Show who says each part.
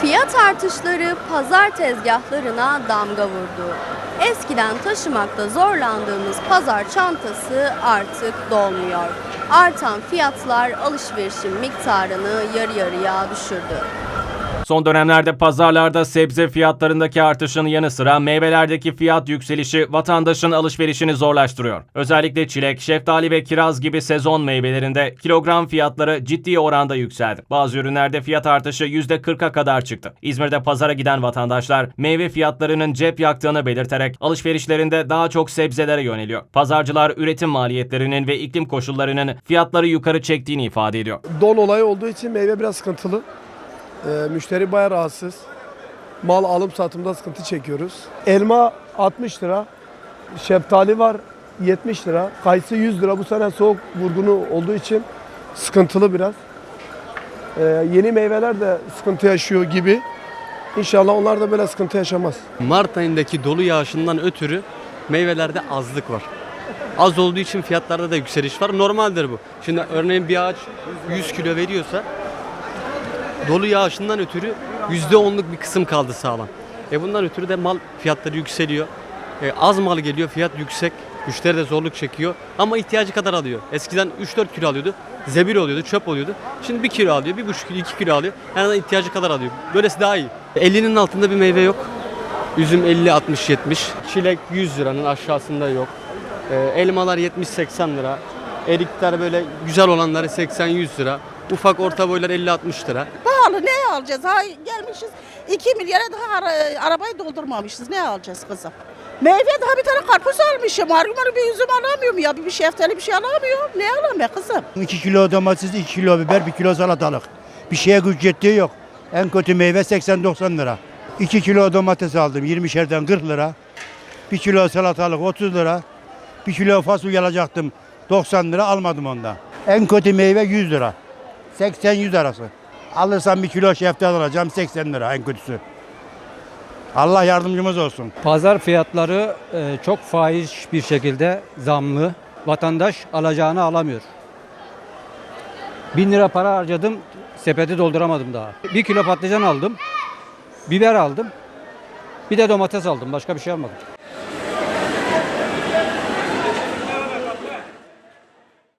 Speaker 1: Fiyat artışları pazar tezgahlarına damga vurdu. Eskiden taşımakta zorlandığımız pazar çantası artık dolmuyor. Artan fiyatlar alışverişin miktarını yarı yarıya düşürdü.
Speaker 2: Son dönemlerde pazarlarda sebze fiyatlarındaki artışın yanı sıra meyvelerdeki fiyat yükselişi vatandaşın alışverişini zorlaştırıyor. Özellikle çilek, şeftali ve kiraz gibi sezon meyvelerinde kilogram fiyatları ciddi oranda yükseldi. Bazı ürünlerde fiyat artışı %40'a kadar çıktı. İzmir'de pazara giden vatandaşlar meyve fiyatlarının cep yaktığını belirterek alışverişlerinde daha çok sebzelere yöneliyor. Pazarcılar üretim maliyetlerinin ve iklim koşullarının fiyatları yukarı çektiğini ifade ediyor.
Speaker 3: Don olayı olduğu için meyve biraz sıkıntılı. Ee, müşteri bayağı rahatsız. Mal alım satımda sıkıntı çekiyoruz. Elma 60 lira. Şeftali var 70 lira. Kayısı 100 lira. Bu sene soğuk vurgunu olduğu için sıkıntılı biraz. Ee, yeni meyveler de sıkıntı yaşıyor gibi. İnşallah onlar da böyle sıkıntı yaşamaz.
Speaker 4: Mart ayındaki dolu yağışından ötürü meyvelerde azlık var. Az olduğu için fiyatlarda da yükseliş var. Normaldir bu. Şimdi örneğin bir ağaç 100 kilo veriyorsa dolu yağışından ötürü %10'luk bir kısım kaldı sağlam. E bundan ötürü de mal fiyatları yükseliyor. E az mal geliyor fiyat yüksek. Müşteri de zorluk çekiyor ama ihtiyacı kadar alıyor. Eskiden 3-4 kilo alıyordu. Zebil oluyordu, çöp oluyordu. Şimdi 1 kilo alıyor, 1,5 kilo, 2 kilo alıyor. Yani ihtiyacı kadar alıyor. Böylesi daha iyi. 50'nin altında bir meyve yok. Üzüm 50, 60, 70. Çilek 100 liranın aşağısında yok. Ee, elmalar 70-80 lira. Erikler böyle güzel olanları 80-100 lira. Ufak orta boylar 50-60 lira.
Speaker 5: Pahalı ne alacağız? Ha, gelmişiz 2 milyara daha ara- arabayı doldurmamışız. Ne alacağız kızım? Meyve daha bir tane karpuz almışım. Argümanı bir üzüm alamıyorum ya. Bir, şeftali bir şey alamıyorum. Ne alayım be kızım?
Speaker 6: 2 kilo domates, 2 kilo biber, 1 kilo salatalık. Bir şeye güç yettiği yok. En kötü meyve 80-90 lira. 2 kilo domates aldım 20'şerden 40 lira. 1 kilo salatalık 30 lira. 1 kilo fasulye alacaktım 90 lira almadım onda. En kötü meyve 100 lira. 80-100 arası. Alırsam 1 kilo şeftali alacağım 80 lira en kötüsü. Allah yardımcımız olsun.
Speaker 7: Pazar fiyatları e, çok faiz bir şekilde zamlı. Vatandaş alacağını alamıyor. Bin lira para harcadım, sepeti dolduramadım daha. Bir kilo patlıcan aldım, biber aldım, bir de domates aldım. Başka bir şey almadım.